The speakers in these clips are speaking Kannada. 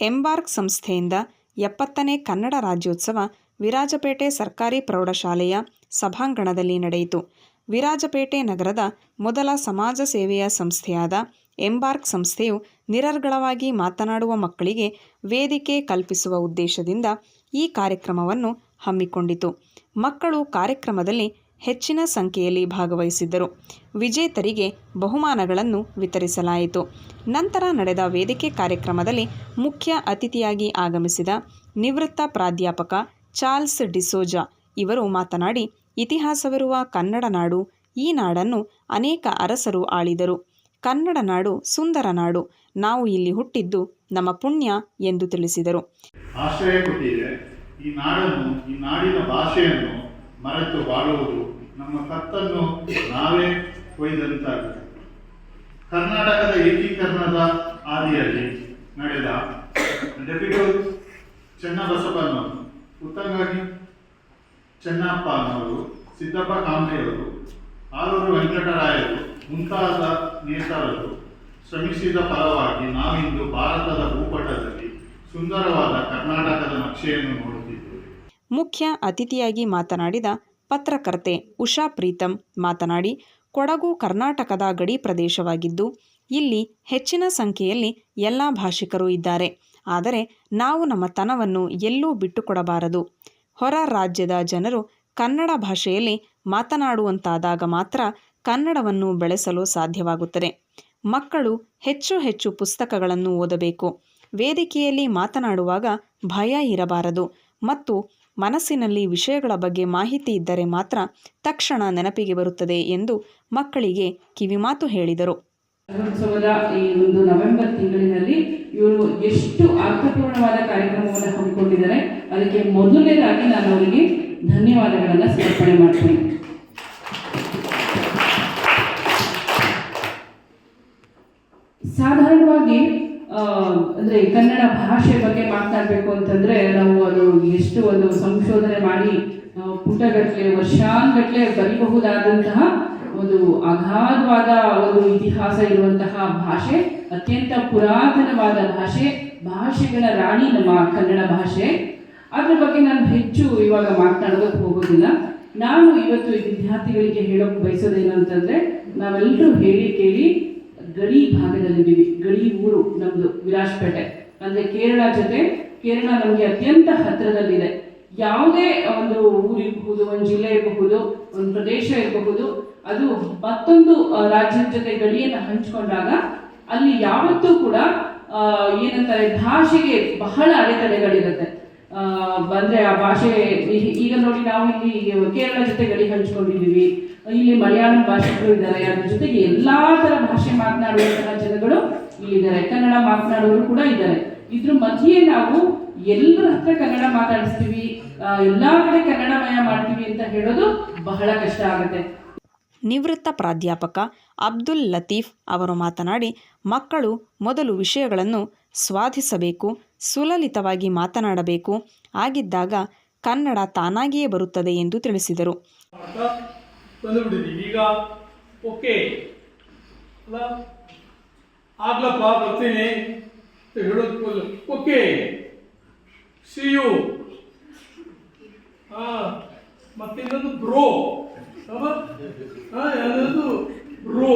ಎಂಬಾರ್ಕ್ ಸಂಸ್ಥೆಯಿಂದ ಎಪ್ಪತ್ತನೇ ಕನ್ನಡ ರಾಜ್ಯೋತ್ಸವ ವಿರಾಜಪೇಟೆ ಸರ್ಕಾರಿ ಪ್ರೌಢಶಾಲೆಯ ಸಭಾಂಗಣದಲ್ಲಿ ನಡೆಯಿತು. ವಿರಾಜಪೇಟೆ ನಗರದ ಮೊದಲ ಸಮಾಜ ಸೇವೆಯ ಸಂಸ್ಥೆಯಾದ ಎಂಬಾರ್ಕ್ ಸಂಸ್ಥೆಯು ನಿರರ್ಗಳವಾಗಿ ಮಾತನಾಡುವ ಮಕ್ಕಳಿಗೆ ವೇದಿಕೆ ಕಲ್ಪಿಸುವ ಉದ್ದೇಶದಿಂದ ಈ ಕಾರ್ಯಕ್ರಮವನ್ನು ಹಮ್ಮಿಕೊಂಡಿತು. ಮಕ್ಕಳು ಕಾರ್ಯಕ್ರಮದಲ್ಲಿ ಹೆಚ್ಚಿನ ಸಂಖ್ಯೆಯಲ್ಲಿ ಭಾಗವಹಿಸಿದ್ದರು. ವಿಜೇತರಿಗೆ ಬಹುಮಾನಗಳನ್ನು ವಿತರಿಸಲಾಯಿತು. ನಂತರ ನಡೆದ ವೇದಿಕೆ ಕಾರ್ಯಕ್ರಮದಲ್ಲಿ ಮುಖ್ಯ ಅತಿಥಿಯಾಗಿ ಆಗಮಿಸಿದ ನಿವೃತ್ತ ಪ್ರಾಧ್ಯಾಪಕ ಚಾರ್ಲ್ಸ್ ಡಿಸೋಜಾ ಇವರು ಮಾತನಾಡಿ, ಇತಿಹಾಸವಿರುವ ಕನ್ನಡ ನಾಡು, ಈ ನಾಡನ್ನು ಅನೇಕ ಅರಸರು ಆಳಿದರು. ಕನ್ನಡ ನಾಡು ಸುಂದರ ನಾಡು, ನಾವು ಇಲ್ಲಿ ಹುಟ್ಟಿದ್ದು ನಮ್ಮ ಪುಣ್ಯ ಎಂದು ತಿಳಿಸಿದರು. ಆಶ್ರಯ ಕೊಟ್ಟಿದೆ. ಈ ನಾಡನ್ನು, ಈ ನಾಡಿನ ಭಾಷೆಯನ್ನು ಮರೆತು ಬಾಳುವುದು ನಮ್ಮ ಕತ್ತನ್ನು ನಾವೇ ಕೊಯ್ದಂತಾಗಿದೆ ಕರ್ನಾಟಕದ ಏಕೀಕರಣದ ಹಾದಿಯಲ್ಲಿ ನಡೆದ ಡೆಪ್ಯೂಟಿ ಚೆನ್ನಬಸಪ್ಪನವರು, ಉತ್ತಂಗಾಗಿ ಚೆನ್ನಪ್ಪ ಅನ್ನೋರು ಸಿದ್ದಪ್ಪ ಕಾಂಬ್ಳೆಯವರು ಆರೂರು ವೆಂಕಟರಾಯರು ಮುಂತಾದ ನೇತಾರರು ಶ್ರಮಿಸಿದ ಫಲವಾಗಿ ನಾವಿಂದು ಭಾರತದ ಭೂಪಟದಲ್ಲಿ ಸುಂದರವಾದ ಕರ್ನಾಟಕದ ನಕ್ಷೆಯನ್ನು ನೋಡುತ್ತಿದ್ದೇವೆ. ಮುಖ್ಯ ಅತಿಥಿಯಾಗಿ ಮಾತನಾಡಿದ ಪತ್ರಕರ್ತೆ ಉಷಾ ಪ್ರೀತಂ ಮಾತನಾಡಿ, ಕೊಡಗು ಕರ್ನಾಟಕದ ಗಡಿ ಪ್ರದೇಶವಾಗಿದ್ದು, ಇಲ್ಲಿ ಹೆಚ್ಚಿನ ಸಂಖ್ಯೆಯಲ್ಲಿ ಎಲ್ಲ ಭಾಷಿಕರು ಇದ್ದಾರೆ. ಆದರೆ ನಾವು ನಮ್ಮ ತನವನ್ನು ಎಲ್ಲೂ ಬಿಟ್ಟುಕೊಡಬಾರದು. ಹೊರ ರಾಜ್ಯದ ಜನರು ಕನ್ನಡ ಭಾಷೆಯಲ್ಲಿ ಮಾತನಾಡುವಂತಾದಾಗ ಮಾತ್ರ ಕನ್ನಡವನ್ನು ಬೆಳೆಸಲು ಸಾಧ್ಯವಾಗುತ್ತದೆ. ಮಕ್ಕಳು ಹೆಚ್ಚು ಹೆಚ್ಚು ಪುಸ್ತಕಗಳನ್ನು ಓದಬೇಕು. ವೇದಿಕೆಯಲ್ಲಿ ಮಾತನಾಡುವಾಗ ಭಯ ಇರಬಾರದು. ಮತ್ತು ಮನಸ್ಸಿನಲ್ಲಿ ವಿಷಯಗಳ ಬಗ್ಗೆ ಮಾಹಿತಿ ಇದ್ದರೆ ಮಾತ್ರ ತಕ್ಷಣ ನೆನಪಿಗೆ ಬರುತ್ತದೆ ಎಂದು ಮಕ್ಕಳಿಗೆ ಕಿವಿಮಾತು ಹೇಳಿದರು. ಈ ಒಂದು ನವೆಂಬರ್ ತಿಂಗಳಿನಲ್ಲಿ ಇವರು ಎಷ್ಟು ಅರ್ಥಪೂರ್ಣವಾದ ಕಾರ್ಯಕ್ರಮವನ್ನು ಹಮ್ಮಿಕೊಂಡಿದ್ದಾರೆ, ಅದಕ್ಕೆ ಮೊದಲನೇದಾಗಿ ನಾನು ಅವರಿಗೆ ಧನ್ಯವಾದಗಳನ್ನು ಸಮರ್ಪಣೆ ಮಾಡ್ತೇನೆ. ಕನ್ನಡ ಭಾಷೆ ಬಗ್ಗೆ ಮಾತನಾಡಬೇಕು ಅಂತಂದ್ರೆ ನಾವು ಅದು ಎಷ್ಟು ಒಂದು ಸಂಶೋಧನೆ ಮಾಡಿ ಪುಟಗಟ್ಟಲೆ ಬರಿಬಹುದಾದಂತಹ ಬರೀಬಹುದಾದಂತಹ ಒಂದು ಅಗಾಧವಾದ ಒಂದು ಇತಿಹಾಸ ಇರುವಂತಹ ಭಾಷೆ, ಅತ್ಯಂತ ಪುರಾತನವಾದ ಭಾಷೆ, ಭಾಷೆಗಳ ರಾಣಿ ನಮ್ಮ ಕನ್ನಡ ಭಾಷೆ. ಅದ್ರ ಬಗ್ಗೆ ನಾನು ಹೆಚ್ಚು ಇವಾಗ ಮಾತನಾಡೋದಕ್ಕೆ ಹೋಗೋದಿಲ್ಲ. ನಾನು ಇವತ್ತು ವಿದ್ಯಾರ್ಥಿಗಳಿಗೆ ಹೇಳೋಕೆ ಬಯಸೋದೇನು ಅಂತಂದ್ರೆ ನಾವೆಲ್ಲರೂ ಹೇಳಿ ಕೇಳಿ ಗಡಿ ಭಾಗದಲ್ಲಿದ್ದೀವಿ ಗಡಿ ಊರು ನಮ್ಮದು ವಿರಾಜ್ಪೇಟೆ. ಅಂದ್ರೆ ಕೇರಳ ಜೊತೆ, ಕೇರಳ ನಮಗೆ ಅತ್ಯಂತ ಹತ್ತಿರದಲ್ಲಿದೆ ಯಾವುದೇ ಒಂದು ಊರಿರಬಹುದು ಒಂದು ಜಿಲ್ಲೆ ಇರಬಹುದು, ಒಂದು ಪ್ರದೇಶ ಇರಬಹುದು, ಅದು ಮತ್ತೊಂದು ರಾಜ್ಯದ ಜೊತೆ ಗಡಿಯನ್ನು ಹಂಚಿಕೊಂಡಾಗ ಅಲ್ಲಿ ಯಾವತ್ತೂ ಕೂಡ ಏನಂತಾರೆ, ಭಾಷೆಗೆ ಬಹಳ ಅಡೆತಡೆಗಳಿರುತ್ತೆ. ಬಂದ್ರೆ ಆ ಭಾಷೆ ಈಗ ನೋಡಿ ನಾವು ಇಲ್ಲಿ ಕೇರಳ ಜೊತೆ ಗಡಿ ಹಂಚ್ಕೊಂಡಿದ್ದೀವಿ ಇಲ್ಲಿ ಮಲಯಾಳಂ ಭಾಷಿಕರು ಇದ್ದಾರೆ. ಅದ್ರ ಜೊತೆಗೆ ಎಲ್ಲಾ ತರ ಭಾಷೆ ಮಾತನಾಡುವಂತಹ ಜನಗಳು ಇಲ್ಲಿದ್ದಾರೆ ಕನ್ನಡ ಮಾತನಾಡೋರು ಕೂಡ ಇದ್ದಾರೆ. ಇದ್ರ ಮಧ್ಯೆ ನಾವು ಎಲ್ಲರ ಹತ್ರ ಕನ್ನಡ ಮಾತಾಡಿಸ್ತೀವಿ. ಎಲ್ಲಾ ಕಡೆ ಕನ್ನಡಮಯ ಮಾಡ್ತೀವಿ ಅಂತ ಹೇಳೋದು ಬಹಳ ಕಷ್ಟ ಆಗುತ್ತೆ. ನಿವೃತ್ತ ಪ್ರಾಧ್ಯಾಪಕ ಅಬ್ದುಲ್ ಲತೀಫ್ ಅವರು ಮಾತನಾಡಿ, ಮಕ್ಕಳು ಮೊದಲು ವಿಷಯಗಳನ್ನು ಸ್ವಾಧಿಸಬೇಕು, ಸುಲಲಿತವಾಗಿ ಮಾತನಾಡಬೇಕು. ಆಗಿದ್ದಾಗ ಕನ್ನಡ ತಾನಾಗಿಯೇ ಬರುತ್ತದೆ ಎಂದು ತಿಳಿಸಿದರು. ಬಂದುಬಿಟ್ಟಿದ್ದೀವಿ ಈಗ ಓಕೆ ಅಲ್ಲ? ಆಗ್ಲಪ್ಪ, ಬರ್ತೀನಿ. ಹೇಳೋದು ಓಕೆ ಸಿ ಯು ಹಾ. ಮತ್ತೆ ಇನ್ನೊಂದು ಬ್ರೋ ಹಾಂ, ಇನ್ನೊಂದು ಬ್ರೋ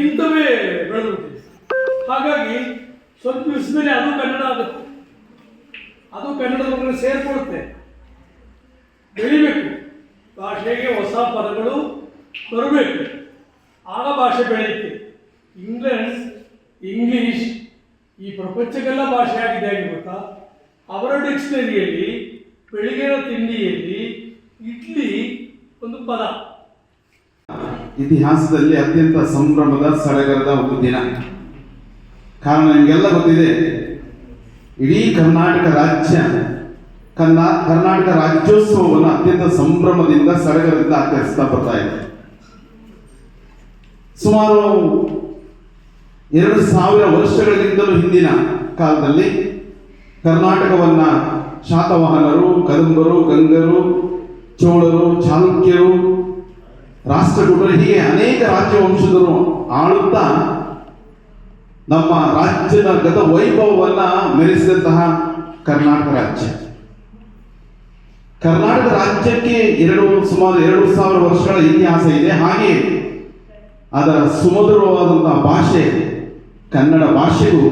ಇಂಥವೇ ಬೆಳೆದ್ಬಿಟ್ಟಿದೆ. ಹಾಗಾಗಿ, ಸ್ವಲ್ಪ ದಿವಸದಲ್ಲಿ ಅದು ಕನ್ನಡ ಆಗುತ್ತೆ. ಅದು ಕನ್ನಡದ ಮಕ್ಕಳು ಸೇರ್ಕೊಳುತ್ತೆ. ಬೆಳಿಬೇಕು. ಭಾಷೆಗೆ ಹೊಸ ಪದಗಳು ಬರಬೇಕು. ಆಗ ಭಾಷೆ ಬೆಳೆಯುತ್ತೆ. ಇಂಗ್ಲೆಂಡ್ ಇಂಗ್ಲಿಷ್ ಈ ಪ್ರಪಂಚಕ್ಕೆಲ್ಲ ಭಾಷೆ ಆಗಿದೆ ಆಗಿ ಅವರ ಡಿಕ್ಷನರಿಯಲ್ಲಿ ಬೆಳಿಗ್ಗೆ ತಿಂಡಿಯಲ್ಲಿ ಇಡ್ಲಿ ಒಂದು ಪದ. ಇತಿಹಾಸದಲ್ಲಿ ಅತ್ಯಂತ ಸಂಭ್ರಮದ ಸಡಗರದ ಒಂದು ದಿನ. ಕಾರಣ ನಿಮಗೆಲ್ಲ ಗೊತ್ತಿದೆ. ಇಡೀ ಕರ್ನಾಟಕ ರಾಜ್ಯ ಕನ್ನ ಕರ್ನಾಟಕ ರಾಜ್ಯೋತ್ಸವವನ್ನು ಅತ್ಯಂತ ಸಂಭ್ರಮದಿಂದ ಸಡಗರದಿಂದ ಆಚರಿಸ್ತಾ ಬರ್ತಾ ಇದೆ ಸುಮಾರು ಎರಡು ಸಾವಿರ ವರ್ಷಗಳಿಗಿಂತಲೂ ಹಿಂದಿನ ಕಾಲದಲ್ಲಿ ಕರ್ನಾಟಕವನ್ನ ಶಾತವಾಹನರು, ಕದಂಬರು, ಗಂಗರು, ಚೋಳರು, ಚಾಲುಕ್ಯರು, ರಾಷ್ಟ್ರಕೂಟರು, ಹೀಗೆ ಅನೇಕ ರಾಜ್ಯ ವಂಶದರು ಆಳುತ್ತಾ ನಮ್ಮ ರಾಜ್ಯದ ಗತ ವೈಭವವನ್ನು ಮೆರೆಸಿದಂತಹ ಕರ್ನಾಟಕ ರಾಜ್ಯ. ಕರ್ನಾಟಕ ರಾಜ್ಯಕ್ಕೆ ಎರಡು ಸುಮಾರು ಎರಡು ಸಾವಿರ ವರ್ಷಗಳ ಇತಿಹಾಸ ಇದೆ. ಹಾಗೆ ಅದರ ಸುಮಧುರವಾದಂತಹ ಭಾಷೆ, ಕನ್ನಡ ಭಾಷೆಗೂ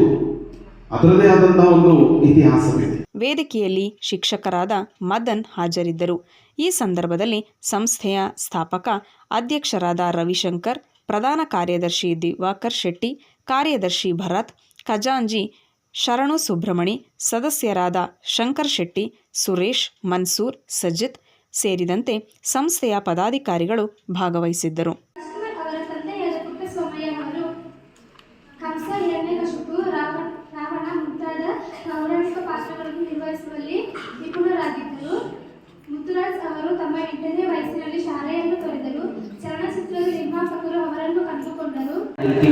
ಅದರದೇ ಆದಂತಹ ಒಂದು ಇತಿಹಾಸವಿದೆ. ವೇದಿಕೆಯಲ್ಲಿ ಶಿಕ್ಷಕರಾದ ಮದನ್ ಹಾಜರಿದ್ದರು. ಈ ಸಂದರ್ಭದಲ್ಲಿ ಸಂಸ್ಥೆಯ ಸ್ಥಾಪಕ ಅಧ್ಯಕ್ಷರಾದ ರವಿಶಂಕರ್, ಪ್ರಧಾನ ಕಾರ್ಯದರ್ಶಿ ದಿವಾಕರ್ ಶೆಟ್ಟಿ, ಕಾರ್ಯದರ್ಶಿ ಭರತ್, ಖಜಾಂಜಿ ಶರಣು ಸುಬ್ರಹ್ಮಣಿ ಸದಸ್ಯರಾದ ಶಂಕರ್ ಶೆಟ್ಟಿ ಸುರೇಶ್ ಮನ್ಸೂರ್ ಸಜಿತ್ ಸೇರಿದಂತೆ ಸಂಸ್ಥೆಯ ಪದಾಧಿಕಾರಿಗಳು ಭಾಗವಹಿಸಿದ್ದರು.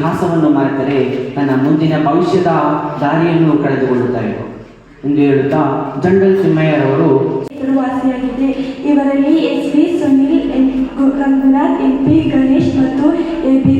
ಹಾಸವನ್ನು ಮರೆತರೆ ತನ್ನ ಮುಂದಿನ ಭವಿಷ್ಯದ ದಾರಿಯನ್ನು ಕಳೆದುಕೊಳ್ಳುತ್ತಾರೆ ಎಂದು ಹೇಳುತ್ತಾ ಜಂಡಲ್ ಸಿಂಹಯ್ಯರವರು ವಾಸಿಯಾಗಿದೆ ಇವರಲ್ಲಿ S V Sunil, N M P Ganesh ಮತ್ತು ಎ ಬಿ